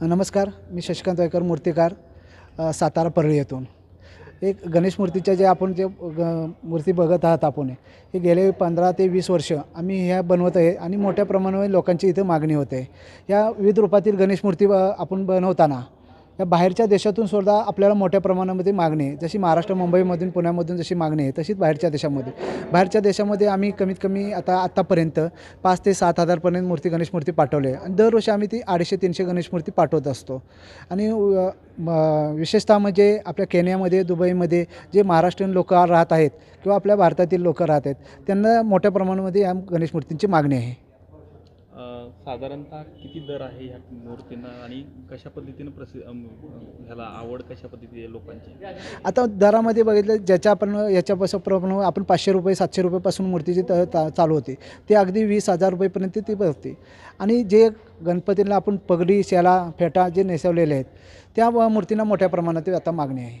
नमस्कार मी शशिकांत वायकर मूर्तिकार सातारा परळी येथून. एक गणेश मूर्तीच्या जे आपण जे ग मूर्ती बघत आहात आपण हे गेले पंधरा ते वीस वर्ष आम्ही ह्या बनवत आहे आणि मोठ्या प्रमाणावर लोकांची इथे मागणी होते. या विविध रूपातील गणेश मूर्ती आपण बनवताना या बाहेरच्या देशातून सुद्धा आपल्याला मोठ्या प्रमाणामध्ये मागणी आहे. जशी महाराष्ट्र मुंबईमधून पुण्यामधून जशी मागणी आहे तशीच बाहेरच्या देशामध्ये. बाहेरच्या देशामध्ये आम्ही कमीत कमी आता आत्तापर्यंत पाच ते सात हजारपर्यंत मूर्ती गणेश मूर्ती पाठवले आणि दरवर्षी आम्ही ती अडीचशे तीनशे गणेश मूर्ती पाठवत असतो. आणि म- विशेषतः म्हणजे आपल्या केनियामध्ये दुबईमध्ये जे महाराष्ट्रीयन लोक राहत आहेत किंवा आपल्या भारतातील लोक राहत आहेत त्यांना मोठ्या प्रमाणामध्ये या गणेश मूर्तींची मागणी आहे. साधारणतः किती दर आहे ह्या मूर्तींना आणि कशा पद्धतीनं प्रसि ह्याला आवड कशा पद्धती आहे लोकांची? आता दरामध्ये बघितलं ज्याच्या आपण याच्यापासून प्रमाण आपण पाचशे रुपये सातशे रुपयेपासून मूर्तीची त चालू होते ते अगदी वीस हजार रुपयेपर्यंत ती बसते. आणि जे गणपतीला आपण पगडी शेला फेटा जे नेसवलेले आहेत त्या मूर्तींना मोठ्या प्रमाणात आता मागणी आहे.